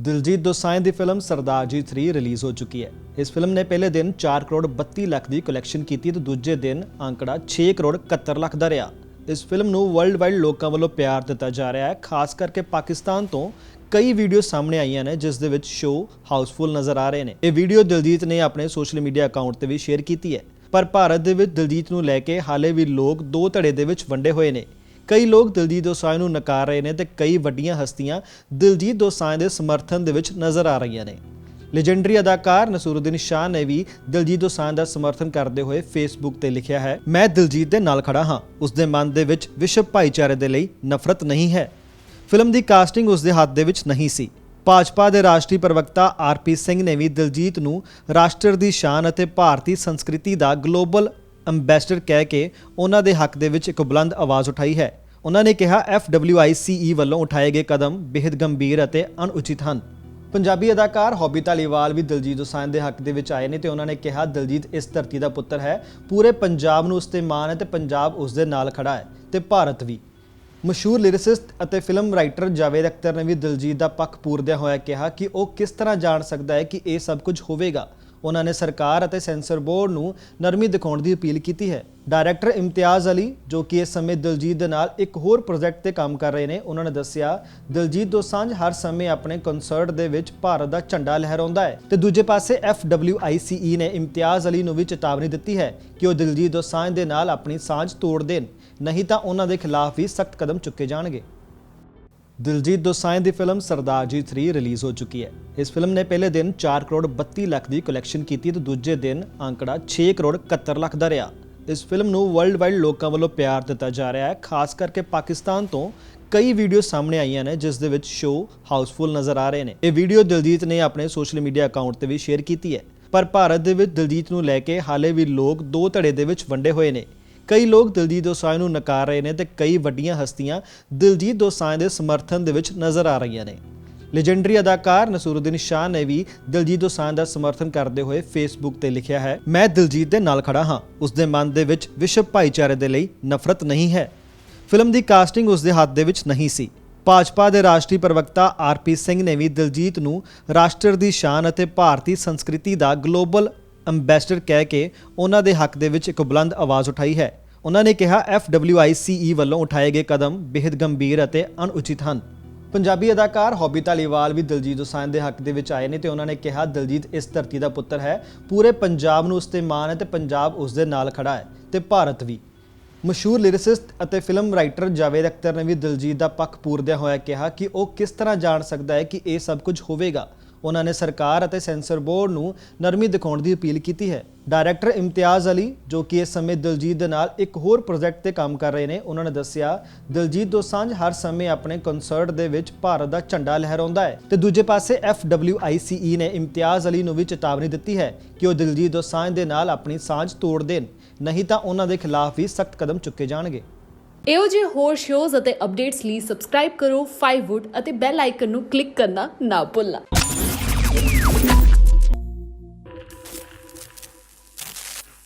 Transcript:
ਦਿਲਜੀਤ ਦੋਸਾਂਝ ਦੀ film Sardaar Ji 3 release ਹੋ ਚੁੱਕੀ ਹੈ। ਇਸ ਫਿਲਮ ਨੇ ਪਹਿਲੇ ਦਿਨ 4 ਕਰੋੜ 32 ਲੱਖ ਦੀ ਕਲੈਕਸ਼ਨ ਕੀਤੀ ਤੇ ਦੂਜੇ ਦਿਨ ਅੰਕੜਾ 6 ਕਰੋੜ 71 ਲੱਖ ਦਾ ਰਿਹਾ। ਇਸ ਫਿਲਮ ਨੂੰ ਵਰਲਡ ਵਾਈਡ ਲੋਕਾਂ ਵੱਲੋਂ ਪਿਆਰ ਦਿੱਤਾ ਜਾ ਰਿਹਾ ਹੈ, ਖਾਸ ਕਰਕੇ ਪਾਕਿਸਤਾਨ ਤੋਂ ਕਈ ਵੀਡੀਓ ਸਾਹਮਣੇ ਆਈਆਂ ਨੇ, ਜਿਸ ਦੇ ਵਿੱਚ ਸ਼ੋਅ ਹਾਊਸਫੁੱਲ ਨਜ਼ਰ ਆ ਰਹੇ ਨੇ। ਇਹ ਵੀਡੀਓ ਦਿਲਜੀਤ ਨੇ ਆਪਣੇ ਸੋਸ਼ਲ ਮੀਡੀਆ ਅਕਾਊਂਟ ਤੇ ਵੀ ਸ਼ੇਅਰ ਕੀਤੀ ਹੈ। ਪਰ ਭਾਰਤ ਦੇ ਵਿੱਚ ਦਿਲਜੀਤ ਨੂੰ ਲੈ ਕੇ ਹਾਲੇ ਵੀ ਲੋਕ ਦੋ ਧੜੇ ਦੇ ਵਿੱਚ ਵੰਡੇ ਹੋਏ ਨੇ। ਕਈ ਲੋਕ ਦਿਲਜੀਤ ਦੋਸਾਂਝ ਨੂੰ ਨਕਾਰ ਰਹੇ ਨੇ ਤੇ ਕਈ ਵੱਡੀਆਂ ਹਸਤੀਆਂ ਦਿਲਜੀਤ ਦੋਸਾਂਝ ਦੇ ਸਮਰਥਨ ਦੇ ਵਿੱਚ ਨਜ਼ਰ ਆ ਰਹੀਆਂ ਨੇ। ਲੈਜੈਂਡਰੀ ਅਦਾਕਾਰ ਨਸੂਰੁਦੀਨ ਸ਼ਾਹ ਨੇ ਵੀ ਦਿਲਜੀਤ ਦੋਸਾਂਝ ਦਾ ਸਮਰਥਨ ਕਰਦੇ ਹੋਏ ਫੇਸਬੁੱਕ ਤੇ ਲਿਖਿਆ ਹੈ, ਮੈਂ ਦਿਲਜੀਤ ਦੇ ਨਾਲ ਖੜਾ ਹਾਂ। ਉਸ ਦੇ ਮਨ ਦੇ ਵਿੱਚ ਵਿਸ਼ਵ ਭਾਈਚਾਰੇ ਦੇ ਲਈ ਨਫ਼ਰਤ ਨਹੀਂ ਹੈ। ਫਿਲਮ ਦੀ ਕਾਸਟਿੰਗ ਉਸ ਦੇ ਹੱਥ ਦੇ ਵਿੱਚ ਨਹੀਂ ਸੀ। ਭਾਜਪਾ ਦੇ ਰਾਸ਼ਟਰੀ ਪ੍ਰਵਕਤਾ ਆਰਪੀ ਸਿੰਘ ਨੇ ਵੀ ਦਿਲਜੀਤ ਨੂੰ ਰਾਸ਼ਟਰ ਦੀ ਸ਼ਾਨ ਅਤੇ ਭਾਰਤੀ ਸੰਸਕ੍ਰਿਤੀ ਦਾ ਗਲੋਬਲ ਅੰਬੈਸਡਰ ਕਹਿ ਕੇ ਉਹਨਾਂ ਦੇ ਹੱਕ ਦੇ ਵਿੱਚ ਇੱਕ ਬੁਲੰਦ ਆਵਾਜ਼ ਉਠਾਈ ਹੈ। ਉਹਨਾਂ ਨੇ ਕਿਹਾ FWICE ਵੱਲੋਂ ਉਠਾਏ ਗਏ ਕਦਮ ਬੇहद ਗੰਭੀਰ ਅਤੇ ਅਣਉਚਿਤ ਹਨ। ਪੰਜਾਬੀ ਅਦਾਕਾਰ ਹੌਬੀ ਧਾਲੀਵਾਲ ਵੀ ਦਿਲਜੀਤ ਦੋਸਾਂਝ ਦੇ ਹੱਕ ਦੇ ਵਿੱਚ ਆਏ ਨੇ ਤੇ ਉਹਨਾਂ ਨੇ ਕਿਹਾ, ਦਿਲਜੀਤ ਇਸ ਧਰਤੀ ਦਾ ਪੁੱਤਰ ਹੈ। ਪੂਰੇ ਪੰਜਾਬ ਨੂੰ ਉਸ ਤੇ ਮਾਣ ਹੈ ਤੇ ਪੰਜਾਬ ਉਸ ਦੇ ਨਾਲ ਖੜਾ ਹੈ ਤੇ ਭਾਰਤ ਵੀ। ਮਸ਼ਹੂਰ ਲਿਰਿਸਿਸਟ ਅਤੇ ਫਿਲਮ ਰਾਈਟਰ ਜਾਵੇਦ ਅਖਤਰ ਨੇ ਵੀ ਦਿਲਜੀਤ ਦਾ ਪੱਖ ਪੂਰਦਿਆਂ ਹੋਇਆ ਕਿਹਾ ਕਿ ਉਹ ਕਿਸ ਤਰ੍ਹਾਂ ਜਾਣ ਸਕਦਾ ਹੈ ਕਿ ਇਹ ਸਭ ਕੁਝ ਹੋਵੇਗਾ। ਉਹਨਾਂ ਨੇ ਸਰਕਾਰ ਅਤੇ ਸੈਂਸਰ ਬੋਰਡ ਨੂੰ ਨਰਮੀ ਦਿਖਾਉਣ ਦੀ ਅਪੀਲ ਕੀਤੀ ਹੈ। ਡਾਇਰੈਕਟਰ ਇਮਤਿਆਜ਼ ਅਲੀ, ਜੋ ਕਿ ਇਸ ਸਮੇਂ ਦਿਲਜੀਤ ਦੇ ਨਾਲ ਇੱਕ ਹੋਰ ਪ੍ਰੋਜੈਕਟ ਤੇ ਕੰਮ ਕਰ ਰਹੇ ਨੇ, ਉਹਨਾਂ ਨੇ ਦੱਸਿਆ, ਦਿਲਜੀਤ ਦੋਸਾਂਝ ਹਰ ਸਮੇਂ ਆਪਣੇ ਕਨਸਰਟ ਦੇ ਵਿੱਚ ਭਾਰਤ ਦਾ ਝੰਡਾ ਲਹਿਰਾਉਂਦਾ ਹੈ। ਤੇ ਦੂਜੇ ਪਾਸੇ FWICE ਨੇ ਇਮਤਿਆਜ਼ ਅਲੀ ਨੂੰ ਵੀ ਚੇਤਾਵਨੀ ਦਿੱਤੀ ਹੈ ਕਿ ਉਹ ਦਿਲਜੀਤ ਦੋਸਾਂਝ ਦੇ ਨਾਲ ਆਪਣੀ ਸਾਂਝ ਤੋੜ ਦੇਣ, ਨਹੀਂ ਤਾਂ ਉਹਨਾਂ ਦੇ ਖਿਲਾਫ ਵੀ ਸਖਤ ਕਦਮ ਚੁੱਕੇ ਜਾਣਗੇ। ਦਿਲਜੀਤ ਦੋਸਾਂਝ ਦੀ ਫਿਲਮ ਸਰਦਾਰ ਜੀ 3 ਰਿਲੀਜ਼ ਹੋ ਚੁੱਕੀ ਹੈ। ਇਸ ਫਿਲਮ ਨੇ ਪਹਿਲੇ ਦਿਨ 4 ਕਰੋੜ 32 ਲੱਖ ਦੀ ਕਲੈਕਸ਼ਨ ਕੀਤੀ ਤੇ ਦੂਜੇ ਦਿਨ ਅੰਕੜਾ 6 ਕਰੋੜ 71 ਲੱਖ ਦਾ ਰਿਹਾ। ਇਸ ਫਿਲਮ ਨੂੰ ਵਰਲਡ ਵਾਈਡ ਲੋਕਾਂ ਵੱਲੋਂ ਪਿਆਰ ਦਿੱਤਾ ਜਾ ਰਿਹਾ ਹੈ, ਖਾਸ ਕਰਕੇ ਪਾਕਿਸਤਾਨ ਤੋਂ ਕਈ ਵੀਡੀਓ ਸਾਹਮਣੇ ਆਈਆਂ ਨੇ, ਜਿਸ ਦੇ ਵਿੱਚ ਸ਼ੋਅ ਹਾਊਸਫੁੱਲ ਨਜ਼ਰ ਆ ਰਹੇ ਨੇ। ਇਹ ਵੀਡੀਓ ਦਿਲਜੀਤ ਨੇ ਆਪਣੇ ਸੋਸ਼ਲ ਮੀਡੀਆ ਅਕਾਊਂਟ ਤੇ ਵੀ ਸ਼ੇਅਰ ਕੀਤੀ ਹੈ। ਪਰ ਭਾਰਤ ਦੇ ਵਿੱਚ ਦਿਲਜੀਤ ਨੂੰ ਲੈ ਕੇ ਹਾਲੇ ਵੀ ਲੋਕ ਦੋ ਧੜੇ ਦੇ ਵਿੱਚ ਵੰਡੇ ਹੋਏ ਨੇ। ਕਈ ਲੋਕ ਦਿਲਜੀਤ ਦੋਸਾਂਝ ਨੂੰ ਨਕਾਰ ਰਹੇ ਨੇ ਤੇ ਕਈ ਵੱਡੀਆਂ ਹਸਤੀਆਂ ਦਿਲਜੀਤ ਦੋਸਾਂਝ ਦੇ ਸਮਰਥਨ ਦੇ ਵਿੱਚ ਨਜ਼ਰ ਆ ਰਹੀਆਂ ਨੇ। ਲੈਜੈਂਡਰੀ ਅਦਾਕਾਰ ਨਸੂਰੁਦੀਨ ਸ਼ਾਹ ਨੇ ਵੀ ਦਿਲਜੀਤ ਦੋਸਾਂਝ ਦਾ ਸਮਰਥਨ ਕਰਦੇ ਹੋਏ ਫੇਸਬੁੱਕ ਤੇ ਲਿਖਿਆ ਹੈ, ਮੈਂ ਦਿਲਜੀਤ ਦੇ ਨਾਲ ਖੜਾ ਹਾਂ। ਉਸ ਦੇ ਮਨ ਦੇ ਵਿੱਚ ਵਿਸ਼ਵ ਭਾਈਚਾਰੇ ਦੇ ਲਈ ਨਫ਼ਰਤ ਨਹੀਂ ਹੈ। ਫਿਲਮ ਦੀ ਕਾਸਟਿੰਗ ਉਸ ਦੇ ਹੱਥ ਦੇ ਵਿੱਚ ਨਹੀਂ ਸੀ। ਭਾਜਪਾ ਦੇ ਰਾਸ਼ਟਰੀ ਪ੍ਰਵਕਤਾ ਆਰਪੀ ਸਿੰਘ ਨੇ ਵੀ ਦਿਲਜੀਤ ਨੂੰ ਰਾਸ਼ਟਰ ਦੀ ਸ਼ਾਨ ਅਤੇ ਭਾਰਤੀ ਸੰਸਕ੍ਰਿਤੀ ਦਾ ਗਲੋਬਲ ਅੰਬੈਸਡਰ ਕਹਿ ਕੇ ਉਹਨਾਂ ਦੇ ਹੱਕ ਦੇ ਵਿੱਚ ਇੱਕ ਬੁਲੰਦ ਆਵਾਜ਼ ਉਠਾਈ ਹੈ। ਉਹਨਾਂ ਨੇ ਕਿਹਾ FWICE ਵੱਲੋਂ ਉਠਾਏ ਗਏ ਕਦਮ ਬੇहद ਗੰਭੀਰ ਅਤੇ ਅਣਉਚਿਤ ਹਨ। ਪੰਜਾਬੀ ਅਦਾਕਾਰ ਹੌਬੀ ਧਾਲੀਵਾਲ ਵੀ ਦਿਲਜੀਤ ਦੋਸਾਂਝ ਦੇ ਹੱਕ ਦੇ ਵਿੱਚ ਆਏ ਨੇ ਤੇ ਉਹਨਾਂ ਨੇ ਕਿਹਾ, ਦਿਲਜੀਤ ਇਸ ਧਰਤੀ ਦਾ ਪੁੱਤਰ ਹੈ। ਪੂਰੇ ਪੰਜਾਬ ਨੂੰ ਉਸ ਤੇ ਮਾਣ ਹੈ ਤੇ ਪੰਜਾਬ ਉਸ ਦੇ ਨਾਲ ਖੜਾ ਹੈ ਤੇ ਭਾਰਤ ਵੀ। ਮਸ਼ਹੂਰ ਲਿਰਿਸਿਸਟ ਅਤੇ ਫਿਲਮ ਰਾਈਟਰ ਜਾਵੇਦ ਅਖਤਰ ਨੇ ਵੀ ਦਿਲਜੀਤ ਦਾ ਪੱਖ ਪੂਰਦਿਆਂ ਹੋਇਆ ਕਿਹਾ ਕਿ ਉਹ ਕਿਸ ਤਰ੍ਹਾਂ ਜਾਣ ਸਕਦਾ ਹੈ ਕਿ ਇਹ ਸਭ ਕੁਝ ਹੋਵੇਗਾ। ਉਹਨਾਂ ਨੇ ਸਰਕਾਰ ਅਤੇ ਸੈਂਸਰ ਬੋਰਡ ਨੂੰ ਨਰਮੀ ਦਿਖਾਉਣ ਦੀ ਅਪੀਲ ਕੀਤੀ ਹੈ। ਡਾਇਰੈਕਟਰ ਇਮਤਿਆਜ਼ ਅਲੀ, ਜੋ ਕਿ ਇਸ ਸਮੇਂ ਦਿਲਜੀਤ ਦੇ ਨਾਲ ਇੱਕ ਹੋਰ ਪ੍ਰੋਜੈਕਟ ਤੇ ਕੰਮ ਕਰ ਰਹੇ ਨੇ, ਉਹਨਾਂ ਨੇ ਦੱਸਿਆ, ਦਿਲਜੀਤ ਦੋਸਾਂਝ ਹਰ ਸਮੇਂ ਆਪਣੇ ਕਨਸਰਟ ਦੇ ਵਿੱਚ ਭਾਰਤ ਦਾ ਝੰਡਾ ਲਹਿਰਾਉਂਦਾ ਹੈ। ਤੇ ਦੂਜੇ ਪਾਸੇ FWICE ਨੇ ਇਮਤਿਆਜ਼ ਅਲੀ ਨੂੰ ਵੀ ਚੇਤਾਵਨੀ ਦਿੱਤੀ ਹੈ ਕਿ ਉਹ ਦਿਲਜੀਤ ਦੋਸਾਂਝ ਦੇ ਨਾਲ ਆਪਣੀ ਸਾਂਝ ਤੋੜ ਦੇਣ, ਨਹੀਂ ਤਾਂ ਉਹਨਾਂ ਦੇ ਖਿਲਾਫ ਵੀ ਸਖਤ ਕਦਮ ਚੁੱਕੇ ਜਾਣਗੇ। ਇਹੋ ਜਿਹੇ ਹੋਰ ਸ਼ੋਜ਼ ਅਤੇ ਅਪਡੇਟਸ ਲਈ ਸਬਸਕ੍ਰਾਈਬ ਕਰੋ 5wood ਅਤੇ ਬੈਲ ਆਈਕਨ ਨੂੰ ਕਲਿੱਕ ਕਰਨਾ ਨਾ ਭੁੱਲਣਾ। Bye.